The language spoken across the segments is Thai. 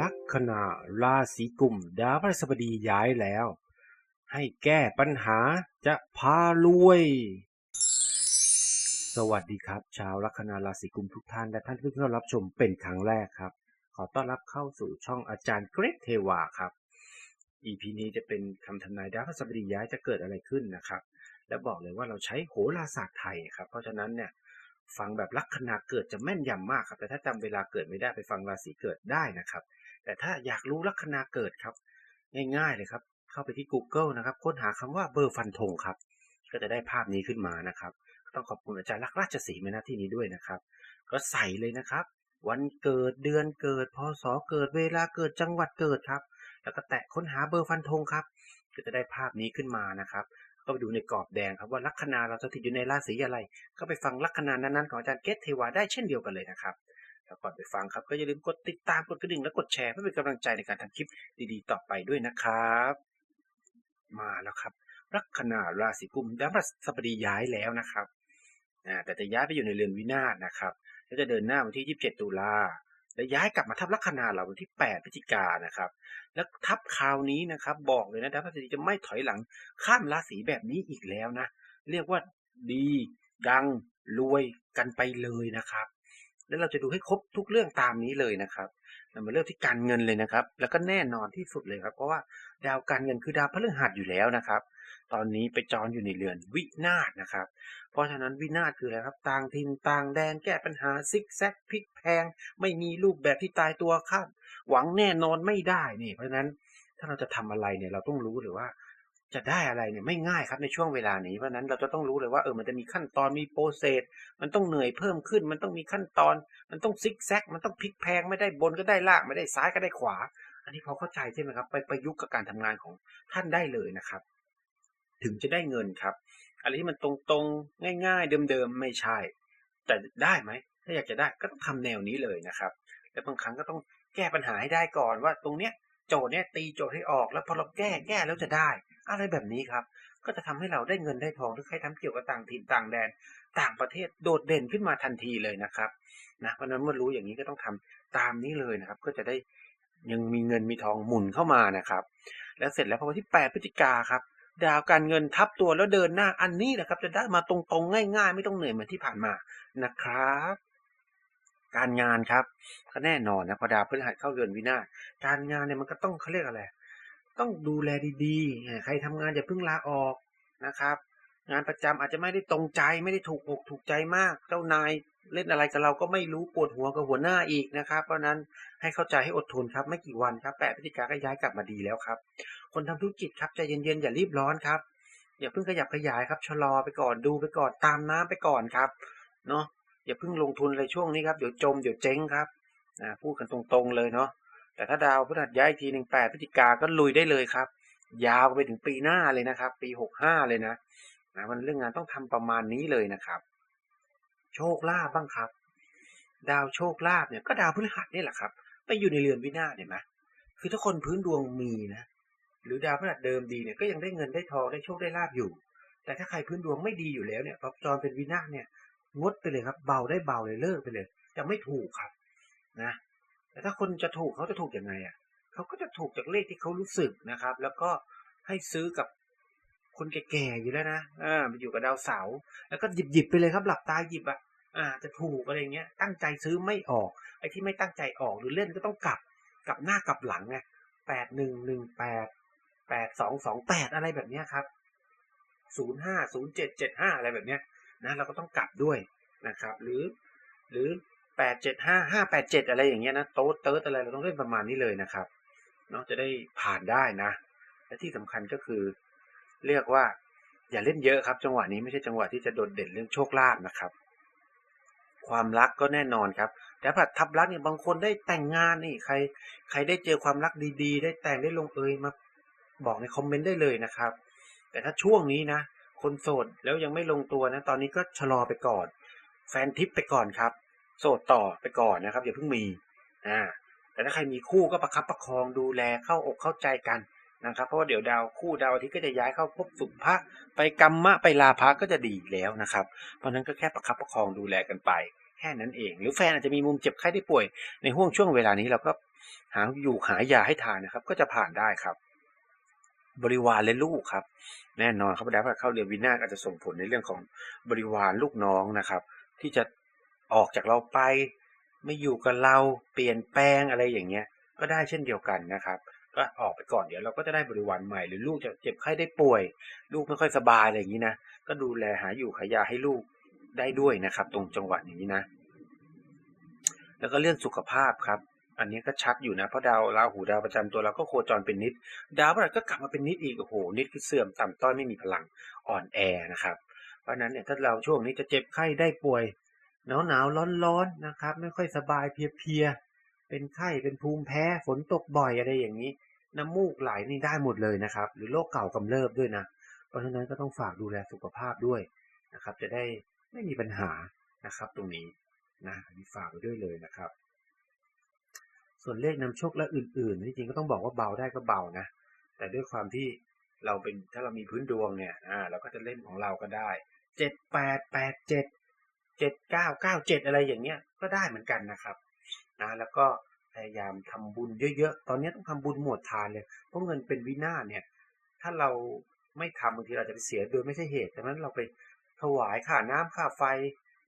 ลัคนาราศีกุมดาวพฤหัสบดีย้ายแล้ว ให้แก้ปัญหาจะพารวย สวัสดีครับ ชาวลัคนาราศีกุมทุกท่านและท่านที่เพิ่งรับชมเป็นครั้งแรกครับ ขอต้อนรับเข้าสู่ช่องอาจารย์เกรกเทวาครับ EP นี้จะเป็นคำทำนายดาวพฤหัสบดีย้ายจะเกิดอะไรขึ้นนะครับ และบอกเลยว่าเราใช้โหราศาสตร์ไทยครับ เพราะฉะนั้นเนี่ยฟังแบบลัคนาเกิดจะแม่นยำมากครับ แต่ถ้าจำเวลาเกิดไม่ได้ไปฟังราศีเกิดได้นะครับ แต่ถ้าอยากรู้ลัคนาเกิดครับ ง่ายๆเลยครับ เข้าไปที่ Google นะครับค้นหาคำว่าเบอร์ฟันธงครับ ก็จะได้ภาพนี้ขึ้นมานะครับ ต้องขอบคุณอาจารย์ลักษราชสีห์ในหน้าที่นี้ด้วยนะครับ ก็ใส่เลยนะครับ วันเกิดเดือนเกิดพศเกิดเวลาเกิดจังหวัดเกิดครับ แล้วก็แตะค้นหาเบอร์ฟันธงครับ ก็จะได้ภาพนี้ขึ้นมานะครับก็ไปดูในกรอบแดงครับว่าลัคนาเราสถิตอยู่ในราศีอะไร ก็ไปฟังลัคนานั้นๆของอาจารย์เกตเทวาได้เช่นเดียวกันเลยนะครับ แล้วก่อนไปฟังครับก็อย่าลืมกดติดตามกดกระดิ่งและกดแชร์เพื่อเป็นกำลังใจในการทำคลิปดีๆ ต่อไปด้วยนะครับ มาแล้วครับ ลัคนาราศีกุมดาวพฤหัสบดีย้ายแล้วนะครับแต่จะย้ายไปอยู่ในเรือนวินาศนะครับแล้วจะเดินหน้าวันที่ 27 ตุลาและย้ายกลับมาทับลัคนาเราวันที่ 8 พฤศจิกานนะครับ แล้วทับคราวนี้นะครับ บอกเลยนะดาวพฤหัสบดีจะไม่ถอยหลังข้ามราศีแบบนี้อีกแล้วนะ เรียกว่าดี ดังรวยกันไปเลยนะครับ แล้วเราจะดูให้ครบทุกเรื่องตามนี้เลยนะครับเรามาเริ่มที่การเงินเลยนะครับ แล้วก็แน่นอนที่สุดเลยครับ เพราะว่าดาวการเงินคือดาวพฤหัสอยู่แล้วนะครับ ตอนนี้ไปจรอยู่ในเรือนวินาศนะครับ เพราะฉะนั้นวินาศคืออะไรครับ ต่างถิ่นต่างแดนแก้ปัญหาซิกแซกพลิกแพง ไม่มีรูปแบบที่ตายตัวคาดหวังแน่นอนไม่ได้นี่ เพราะฉะนั้นถ้าเราจะทำอะไรเนี่ยเราต้องรู้เลยว่า จะได้อะไรเนี่ยไม่ง่ายครับในช่วงเวลานี้เพราะนั้นเราจะต้องรู้เลยว่าเออมันจะมีขั้นตอนมีโปรเซสมันต้องเหนื่อยเพิ่มขึ้น มันต้องมีขั้นตอน มันต้องซิกแซกมันต้องพลิกแพงไม่ได้บนก็ได้ล่างไม่ได้ซ้ายก็ได้ขวา อันนี้พอเข้าใจใช่ไหมครับ ไปประยุกต์กับการทำงานของท่านได้เลยนะครับ ถึงจะได้เงินครับอะไรที่มันตรงๆง่าย ๆ เดิมๆไม่ใช่ แต่ได้ไหมถ้าอยากจะได้ก็ต้องทำแนวนี้เลยนะครับ และบางครั้งก็ต้องแก้ปัญหาให้ได้ก่อนว่าตรงเนี้ยโจทย์เนี้ยตีโจทย์ให้ออกแล้วพอเราแก้แก้แล้วจะได้ อะไรแบบนี้ครับ ก็จะทำให้เราได้เงินได้ทองหรือใครทำเกี่ยวกับต่างถิ่นต่างแดน ต่างประเทศโดดเด่นขึ้นมาทันทีเลยนะครับนะเพราะฉะนั้นเมื่อรู้อย่างนี้ก็ต้องทำตามนี้เลยนะครับ ก็จะได้ยังมีเงินมีทองหมุนเข้ามานะครับ แล้วเสร็จแล้วพอวันที่ 8 พฤศจิกาครับดาวการเงินทับตัวแล้วเดินหน้าอันนี้แหละครับ จะได้มาตรงๆง่าย ๆ ไม่ต้องเหนื่อยเหมือนที่ผ่านมานะครับ การงานครับก็แน่นอนนะพอดาวพฤหัสเข้าเรือนวินาศการงานเนี่ยมันก็ต้องเขาเรียกอะไร ต้องดูแลดีๆ ใครทำงานอย่าเพิ่งลาออกนะครับ งานประจำอาจจะไม่ได้ตรงใจไม่ได้ถูกอกถูกใจมาก เจ้านายเล่นอะไรกับเราก็ไม่รู้ปวดหัวกับหัวหน้าอีกนะครับ เพราะนั้นให้เข้าใจให้อดทนครับ ไม่กี่วันครับแปดพฤศจิกาก็ย้ายกลับมาดีแล้วครับ คนทำธุรกิจครับใจเย็นๆอย่ารีบร้อนครับอย่าเพิ่งขยับขยายครับชะลอไปก่อนดูไปก่อนตามน้ำไปก่อนครับเนาะอย่าเพิ่งลงทุนอะไรช่วงนี้ครับเดี๋ยวจมเดี๋ยวเจ๊งครับนะพูดกันตรงๆเลยเนาะ แต่ถ้าดาวพฤหัสย้ายทีหนึ่งแปดพฤศจิกาก็ลุยได้เลยครับ ยาวไปถึงปีหน้าเลยนะครับ ปีหกห้าเลยนะนะมันเรื่องงานต้องทำประมาณนี้เลยนะครับ โชคลาภบ้างครับ ดาวโชคลาภเนี่ยก็ดาวพฤหัสนี่แหละครับ ไปอยู่ในเรือนวินาศเห็นไหมคือถ้าคนพื้นดวงมีนะหรือดาวพฤหัสเดิมดีเนี่ยก็ยังได้เงินได้ทองได้โชคได้ลาบอยู่ แต่ถ้าใครพื้นดวงไม่ดีอยู่แล้วเนี่ยพอจรเป็นวินาศเนี่ยงดไปเลยครับ เบาได้เบาเลยเลิกไปเลย จะไม่ถูกครับ นะ ถ้าคนจะถูกเขาจะถูกยังไงอะเขาก็จะถูกจากเลขที่เขารู้สึกนะครับ แล้วก็ให้ซื้อกับคนแก่ๆอยู่แล้วนะอ่าไปอยู่กับดาวเสาร์แล้วก็หยิบหยิบๆไปเลยครับหลับตาหยิบอะอ่า จะถูกอะไรเงี้ย ตั้งใจซื้อไม่ออก ไอ้ที่ไม่ตั้งใจออกหรือเล่นก็ต้องกลับกลับหน้ากลับหลังไงแปดหนึ่งหนึ่งแปดแปดสองสองแปดอะไรแบบเนี้ยครับศูนย์ห้าศูนย์เจ็ดเจ็ดห้าอะไรแบบเนี้ยนะเราก็ต้องกลับด้วยนะครับ หรือ หรือ แปดเจ็ดห้าห้าแปดเจ็ดอะไรอย่างเงี้ยนะโต๊ดเติร์ดอะไรเราต้องเล่นประมาณนี้เลยนะครับเนาะจะได้ผ่านได้นะ และที่สำคัญก็คือ เรียกว่า อย่าเล่นเยอะครับ จังหวะนี้ไม่ใช่จังหวะที่จะโดดเด่นเรื่องโชคลาภนะครับ ความรักก็แน่นอนครับ แต่ผัดทับรักเนี่ยบางคนได้แต่งงานนี่ใคร ใครได้เจอความรักดีๆ ได้แต่งได้ลงเอยมาบอกในคอมเมนต์ได้เลยนะครับ แต่ถ้าช่วงนี้นะคนโสดแล้วยังไม่ลงตัวนะ ตอนนี้ก็ชะลอไปก่อน แฟนทิปไปก่อนครับ โสดต่อไปก่อนนะครับอย่าเพิ่งมีอ่าแต่ถ้าใครมีคู่ก็ประคับประคองดูแลเข้าอกเข้าใจกันนะครับเพราะว่าเดี๋ยวดาวคู่ดาวอาทิตย์ก็จะย้ายเข้าภพสุภะไปกรรมะไปลาภะก็จะดีแล้วนะครับ เพราะนั้นก็แค่ประคับประคองดูแลกันไป แค่นั้นเอง หรือแฟนอาจจะมีมุมเจ็บไข้ได้ป่วย ในห่วงช่วงเวลานี้เราก็หาอยู่หายาให้ทานนะครับ ก็จะผ่านได้ครับ บริวารและลูกครับ แน่นอนครับดาวพฤหัสเข้าเรือนวินาศอาจจะส่งผลในเรื่องของบริวารลูกน้องนะครับ ที่จะ ออกจากเราไป ไม่อยู่กับเราเปลี่ยนแปลงอะไรอย่างเงี้ย ก็ได้เช่นเดียวกันนะครับ ก็ออกไปก่อนเดี๋ยวเราก็จะได้บริวารใหม่หรือลูกจะเจ็บไข้ได้ป่วย ลูกไม่ค่อยสบายอะไรอย่างนี้นะก็ดูแลหาอยู่ขายาให้ลูกได้ด้วยนะครับ ตรงจังหวะนี้นะ แล้วก็เรื่องสุขภาพครับ อันนี้ก็ชัดอยู่นะเพราะดาวราหูดาวประจำตัวเราก็โคจรเป็นนิด ดาวพฤหัสก็กลับมาเป็นนิดอีกโอ้โหนิดคือเสื่อมต่ำต้อยไม่มีพลังอ่อนแอนะครับ เพราะนั้นเนี่ยถ้าเราช่วงนี้จะเจ็บไข้ได้ป่วย หนาวหนาวร้อนร้อนนะครับ ไม่ค่อยสบายเพียๆเป็นไข้เป็นภูมิแพ้ฝนตกบ่อยอะไรอย่างนี้ น้ำมูกไหลนี่ได้หมดเลยนะครับ หรือโรคเก่ากำเริบด้วยนะเพราะฉะนั้นก็ต้องฝากดูแลสุขภาพด้วยนะครับ จะได้ไม่มีปัญหานะครับ ตรงนี้นะอันนี้ฝากไว้ด้วยเลยนะครับ ส่วนเลขนำโชคและอื่นๆจริงๆก็ต้องบอกว่าเบาได้ก็เบานะแต่ด้วยความที่เราเป็นถ้าเรามีพื้นดวงเนี่ยอ่าเราก็จะเล่นของเราก็ได้เจ็ดแปดแปดเจ็ด เจ็ดเก้าเก้าเจ็ดอะไรอย่างเงี้ยก็ได้เหมือนกันนะครับนะแล้วก็พยายามทำบุญเยอะๆ ตอนนี้ต้องทำบุญหมวดทานเลย เพราะเงินเป็นวินาศเนี่ย ถ้าเราไม่ทำบางทีเราจะไปเสียโดยไม่ใช่เหตุดังนั้นเราไปถวายค่าน้ำค่าไฟ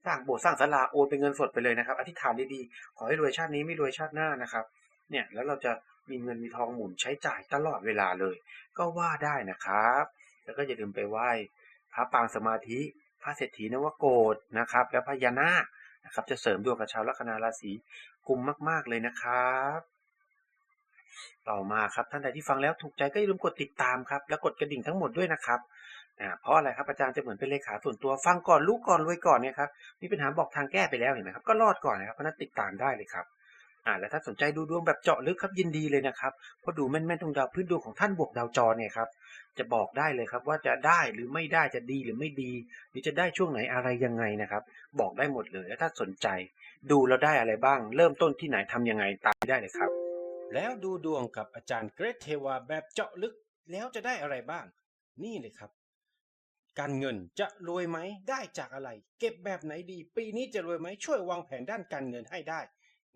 สร้างโบสถ์สร้างศาลาโอนเป็นเงินสดไปเลยนะครับ อธิษฐานดีๆ ขอให้รวยชาตินี้ไม่รวยชาติหน้านะครับ เนี่ยแล้วเราจะมีเงินมีทองหมุนใช้จ่ายตลอดเวลาเลย ก็ว่าได้นะครับ แล้วก็อย่าลืมไปไหว้พระปางสมาธิ พระเศรษฐีนวโกฏนะครับ แล้วพญานาคนะครับ จะเสริมดวงกับชาวลัคนาราศีกุมมาก ๆ เลยนะครับ ต่อมาครับท่านใดที่ฟังแล้วถูกใจก็อย่าลืมกดติดตามครับ แล้วกดกระดิ่งทั้งหมดด้วยนะครับอ่าเพราะอะไรครับอาจารย์จะเหมือนเป็นเลขาส่วนตัวฟังก่อนรู้ก่อนรวยก่อนเนี่ยครับมีปัญหาบอกทางแก้ไปแล้วเห็นไหมครับก็รอดก่อนนะครับเพราะนั้นติดตามได้เลยครับ อ่าแล้วถ้าสนใจดูดวงแบบเจาะลึกครับยินดีเลยนะครับเพราะดูแม่นๆตรงดาวพื้นดวงของท่านบวกดาวจรเนี่ยครับจะบอกได้เลยครับว่าจะได้หรือไม่ได้จะดีหรือไม่ดี หรือจะได้ช่วงไหนอะไรยังไงนะครับ บอกได้หมดเลยแล้วถ้าสนใจ ดูแล้วได้อะไรบ้าง เริ่มต้นที่ไหนทำยังไงตามได้เลยครับ แล้วดูดวงกับอาจารย์เกรทเทวาแบบเจาะลึกแล้วจะได้อะไรบ้าง นี่เลยครับ การเงินจะรวยไหมได้จากอะไร เก็บแบบไหนดี ปีนี้จะรวยไหมช่วยวางแผนด้านการเงินให้ได้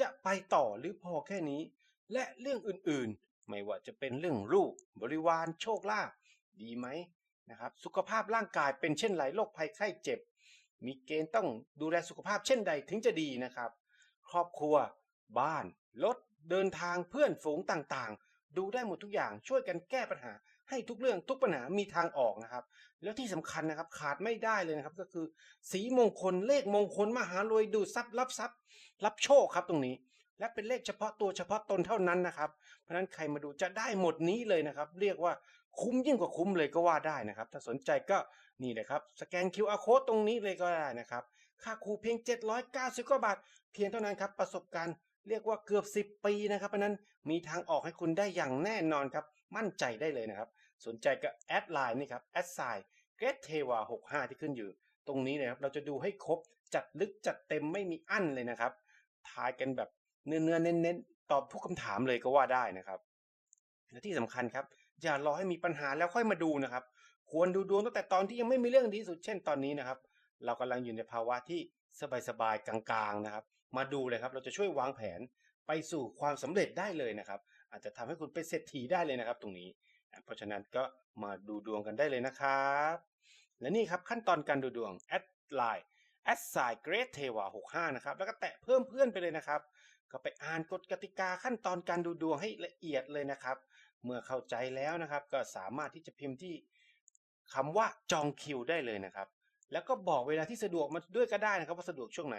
จะไปต่อหรือพอแค่นี้ และเรื่องอื่นๆ ไม่ว่าจะเป็นเรื่องลูกบริวารโชคลาภดีไหมนะครับ สุขภาพร่างกายเป็นเช่นไรโรคภัยไข้เจ็บ มีเกณฑ์ต้องดูแลสุขภาพเช่นใดถึงจะดีนะครับ ครอบครัว บ้านรถเดินทางเพื่อนฝูงต่างๆ ดูได้หมดทุกอย่างช่วยกันแก้ปัญหา ให้ทุกเรื่องทุกปัญหามีทางออกนะครับ แล้วที่สำคัญนะครับขาดไม่ได้เลยนะครับ ก็คือสีมงคลเลขมงคลมหารวยดูทรัพย์รับทรัพย์ รับโชคครับตรงนี้ และเป็นเลขเฉพาะตัวเฉพาะตนเท่านั้นนะครับ เพราะฉะนั้นใครมาดูจะได้หมดนี้เลยนะครับ เรียกว่าคุ้มยิ่งกว่าคุ้มเลยก็ว่าได้นะครับ ถ้าสนใจก็นี่เลยครับสแกน QR code ตรงนี้เลยก็ได้นะครับ ค่าครูเพียง 790กว่าบาท เพียงเท่านั้นครับประสบการณ์เรียกว่าเกือบ 10 ปีนะครับเพราะนั้นมีทางออกให้คุณได้อย่างแน่นอนครับ มั่นใจได้เลยนะครับ สนใจก็แอดไลน์นี่ครับแอดไซน์เกรเทวา65 ที่ขึ้นอยู่ ตรงนี้นะครับเราจะดูให้ครบจัดลึกจัดเต็มไม่มีอั้นเลยนะครับทายกันแบบเนื้อเนื้อๆเน้นๆ ตอบทุกคำถามเลยก็ว่าได้นะครับและที่สำคัญครับ อย่ารอให้มีปัญหาแล้วค่อยมาดูนะครับ ควรดูดวงตั้งแต่ตอนที่ยังไม่มีเรื่องดีที่สุดเช่นตอนนี้นะครับ เรากำลังอยู่ในภาวะที่สบายๆกลางๆนะครับ มาดูเลยครับ เราจะช่วยวางแผนไปสู่ความสำเร็จได้เลยนะครับ อาจจะทำให้คุณเป็นเศรษฐีได้เลยนะครับ ตรงนี้ เพราะฉะนั้นก็มาดูดวงกันได้เลยนะครับ และนี่ครับขั้นตอนการดูดวงแอดไลน์แอดไซน์เกรทเทวา65 นะครับ แล้วก็แตะเพิ่มเพื่อนไปเลยนะครับ ก็ไปอ่านกฎกติกาขั้นตอนการดูดวงให้ละเอียดเลยนะครับ เมื่อเข้าใจแล้วนะครับ ก็สามารถที่จะพิมพ์ที่คำว่าจองคิวได้เลยนะครับ แล้วก็บอกเวลาที่สะดวกมาด้วยก็ได้นะครับ ว่าสะดวกช่วงไหน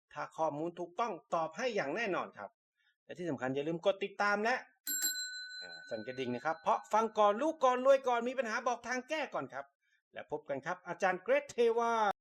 ถ้าข้อมูลถูกต้องตอบให้อย่างแน่นอนครับ และที่สำคัญอย่าลืมกดติดตามและสั่นกระดิ่งนะครับ เพราะฟังก่อนลูกก่อนรวยก่อนมีปัญหาบอกทางแก้ก่อนครับ และพบกันครับอาจารย์เกรทเทวา